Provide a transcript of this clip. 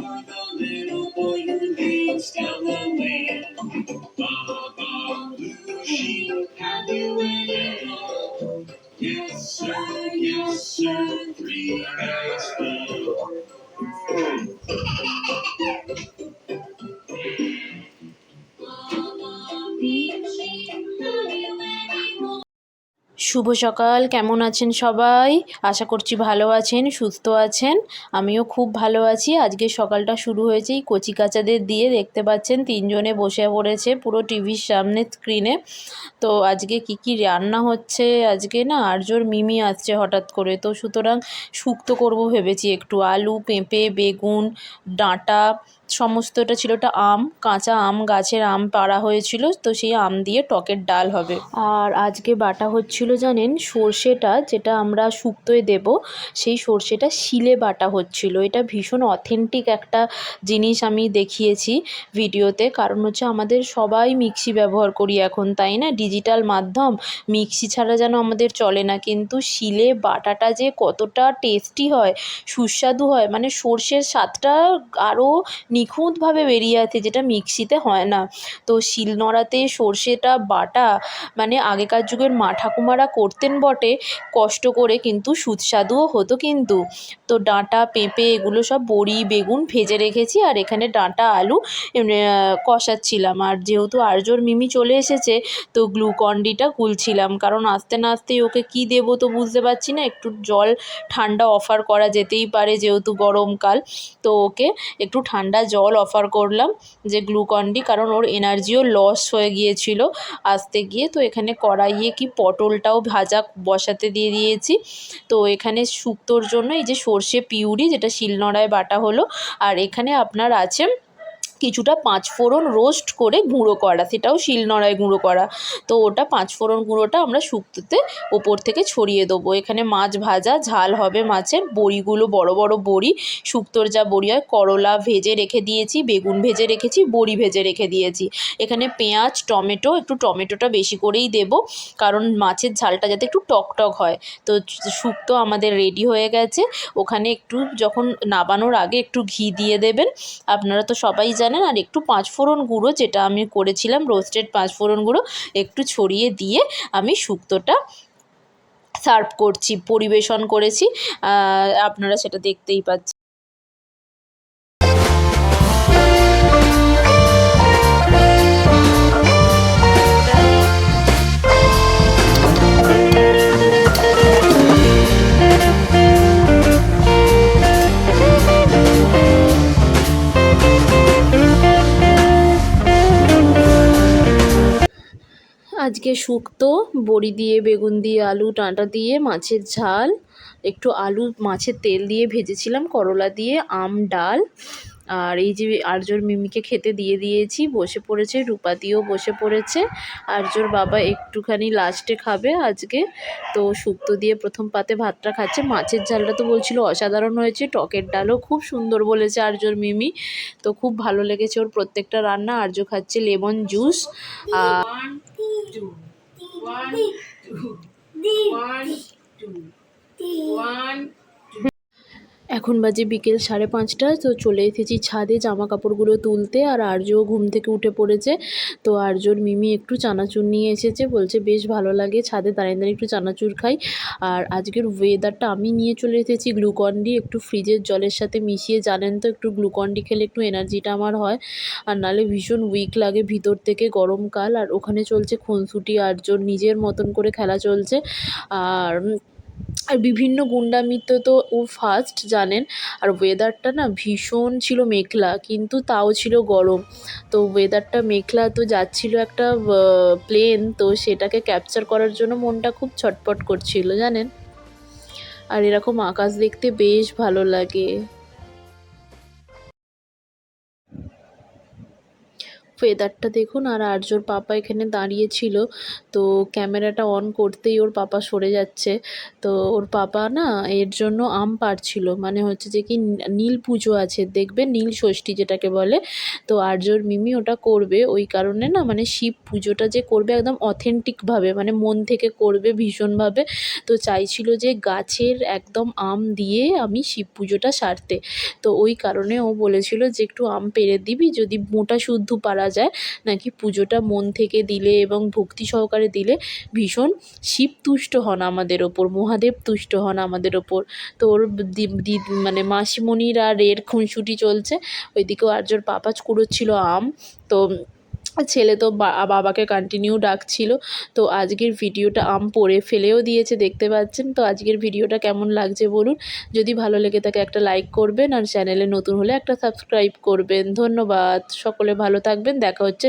for the little boy who down the lane. Baba Blue? Yes, sir, yes, sir, three শুভ সকাল, কেমন আছেন সবাই? আশা করছি ভালো আছেন, সুস্থ আছেন। আমিও খুব ভালো আছি। আজকে সকালটা শুরু হয়েছে এই কচি কাচাদের দিয়ে। দেখতে পাচ্ছেন তিনজনে বসে পড়েছে পুরো টিভির সামনে স্ক্রিনে তো আজকে কি কি রান্না হচ্ছে? আজকে না আর্যর মিমি আসছে হঠাৎ করে। তো সুতরাং শুক্তো করব ভেবেছি একটু আলু, পেঁপে, বেগুন, ডাঁটা সমস্তটা ছিল ওটা আম, কাঁচা আম গাছের আম পাড়া হয়েছিল, তো সেই আম দিয়ে টকের ডাল হবে। আর আজকে বাটা হচ্ছিল জানেন সর্ষেটা, যেটা আমরা শুক্তোয় দেব, সেই সর্ষেটা শিলে বাটা হচ্ছিল। এটা ভীষণ অথেন্টিক একটা জিনিস আমি দেখিয়েছি ভিডিওতে, কারণ হচ্ছে আমাদের সবাই মিক্সি ব্যবহার করি এখন, তাই না? ডিজিটাল মাধ্যম, মিক্সি ছাড়া যেন আমাদের চলে না। কিন্তু শিলে বাটাটা যে কতটা টেস্টি হয়, সুস্বাদু হয় মানে সর্ষের স্বাদটা আরও নিখুঁতভাবে বেরিয়ে আসে, যেটা মিক্সিতে হয় না। তো শিলনোড়াতে সর্ষেটা, বাটা মানে আগেকার যুগের মা ঠাকুমারা করতেন বটে, কষ্ট করে কিন্তু সুস্বাদুও হতো কিন্তু। তো ডাঁটা, পেঁপে এগুলো সব বড়ি, বেগুন ভেজে রেখেছি আর এখানে ডাঁটা, আলু কষাচ্ছিলাম। আর যেহেতু আর্যর মিমি চলে এসেছে, তো গ্লুকন্ডিটা গুলছিলাম। কারণ আস্তে না আসতেই ওকে কী দেবো তো বুঝতে পারছি না, একটু জল ঠান্ডা অফার করা যেতেই পারে যেহেতু গরমকাল। তো ওকে একটু ঠান্ডা জল অফার করলাম যে গ্লুকন্ডি কারণ ওর এনার্জিও লস হয়ে গিয়েছিল আসতে গিয়ে। তো এখানে কড়াইয়ে কি পটলটাও ভাজা বসাতে দিয়ে দিয়েছি। তো এখানে শুক্তোর জন্য এই যে সর্ষে পিউরি যেটা শিলনোড়ায় বাটা হলো, আর এখানে আপনার আছে কিছুটা পাঁচফোড়ন রোস্ট করে গুঁড়ো করা, সেটাও শিলনোড়ায় গুঁড়ো করা। তো ওটা পাঁচফোড়ন গুঁড়োটা আমরা শুক্তোতে ওপর থেকে ছড়িয়ে দেবো। এখানে মাছ ভাজা, ঝাল হবে মাছের। বড়িগুলো, বড় বড় বড়ি, শুক্তোর যা বড়ি হয়, করলা ভেজে রেখে দিয়েছি, বেগুন ভেজে রেখেছি, বড়ি ভেজে রেখে দিয়েছি। এখানে পেঁয়াজ, টমেটো, একটু টমেটোটা বেশি করেই দেব, কারণ মাছের ঝালটা যাতে একটু টক টক হয়। তো শুক্তো আমাদের রেডি হয়ে গেছে। ওখানে একটু যখন নাবানোর আগে একটু ঘি দিয়ে দেবেন। আপনারা তো সবাই জানেন, আর একটু পাঁচফোড়ন গুঁড়ো যেটা আমি করেছিলাম রোস্টেড পাঁচফোড়ন গুঁড়ো, একটু ছড়িয়ে দিয়ে আমি শুক্তোটা সার্ভ করছি, পরিবেশন করেছি। আপনারা সেটা দেখতেই পাচ্ছেন। আজকে শুক্তো, বড়ি দিয়ে, বেগুন দিয়ে, আলু, ডাঁটা দিয়ে, মাছের ঝাল, একটু আলু, মাছের তেল দিয়ে ভেজেছিলাম, করলা দিয়ে, আম, ডাল আর এই যে আর্যর মিমিকে খেতে দিয়ে দিয়েছি বসে পড়েছে রূপাদিও বসে পড়েছে। আর্যর বাবা একটুখানি লাস্টে খাবে আজকে। তো শুক্তো দিয়ে প্রথম পাতে ভাতটা খাচ্ছে। মাছের ঝালটা তো বলছিল অসাধারণ হয়েছে টকের ডালও খুব সুন্দর বলেছে আর্যর মিমি। তো খুব ভালো লেগেছে ওর প্রত্যেকটা রান্না। আর্য খাচ্ছে লেমন জুস আর One, two, one, two, one, এখন বাজে বিকেল সাড়ে পাঁচটা তো চলে এসেছি ছাদে জামা কাপড়গুলো তুলতে আর আর্যও ঘুম থেকে উঠে পড়েছে। তো আর্যর মিমি একটু চানাচুর নিয়ে এসেছে, বলছে বেশ ভালো লাগে, ছাদে দাঁড়িয়ে দাঁড়িয়ে একটু চানাচুর খাই। আর আজকের ওয়েদারটা আমি নিয়ে চলে এসেছি গ্লুকন্ডি একটু ফ্রিজের জলের সাথে মিশিয়ে, জানেন তো একটু গ্লুকন্ডি খেলে একটু এনার্জিটা আমার হয়। আর নালে ভীষণ উইক লাগে ভিতর থেকে গরমকাল আর ওখানে চলছে খুনসুটি আর্যর নিজের মতন করে খেলা চলছে। আর আর বিভিন্ন গুন্ডামিতে তো ও ফার্স্ট জানেন। আর ওয়েদারটা না ভীষণ ছিল মেঘলা, কিন্তু তাও ছিল গরম। তো ওয়েদারটা মেঘলা তো যাচ্ছিল একটা প্লেন তো সেটাকে ক্যাপচার করার জন্য মনটা খুব ছটপট করছিল, জানেন? আর এরকম আকাশ দেখতে বেশ ভালো লাগে। ওয়েদারটা দেখুন, আর আর্যর পাপা এখানে দাঁড়িয়ে ছিল, তো ক্যামেরাটা অন করতেই ওর পাপা সরে যাচ্ছে। তো ওর পাপা না, এর জন্য আম পাড়ছিল মানে হচ্ছে যে কি নীল পুজো আছে দেখবে নীল ষষ্ঠী যেটাকে বলে। তো আর্যর মিমি ওটা করবে, ওই কারণে না মানে শিব পুজোটা যে করবে একদম অথেন্টিকভাবে মানে মন থেকে করবে ভীষণভাবে। তো চাইছিল যে গাছের একদম আম দিয়ে আমি শিব পুজোটা সারতে। তো ওই কারণে ও বলেছিল যে একটু আম পেরে দিবি, যদি মোটা শুদ্ধ পারা যায়, নাকি পুজোটা মন থেকে দিলে এবং ভক্তি সহকারে দিলে ভীষণ শিব তুষ্ট হন আমাদের ওপর, মহাদেব তুষ্ট হন আমাদের ওপর। তো ওর দি- দি- মানে মাসিমণির আর এর খুনসুটি চলছে, ওইদিকেও আর্যর পাপা কুড়োচ্ছিল আম। তো ছেলে তো বাবাকে কন্টিনিউ ডাকছিল। তো আজকের ভিডিওটা আম পড়ে ফেলেও দিয়েছে, দেখতে পাচ্ছেন? তো আজকের ভিডিওটা কেমন লাগছে বলুন? যদি ভালো লেগে থাকে একটা লাইক করবেন আর চ্যানেলে নতুন হলে একটা সাবস্ক্রাইব করবেন। ধন্যবাদ। সকলে ভালো থাকবেন। দেখা হচ্ছে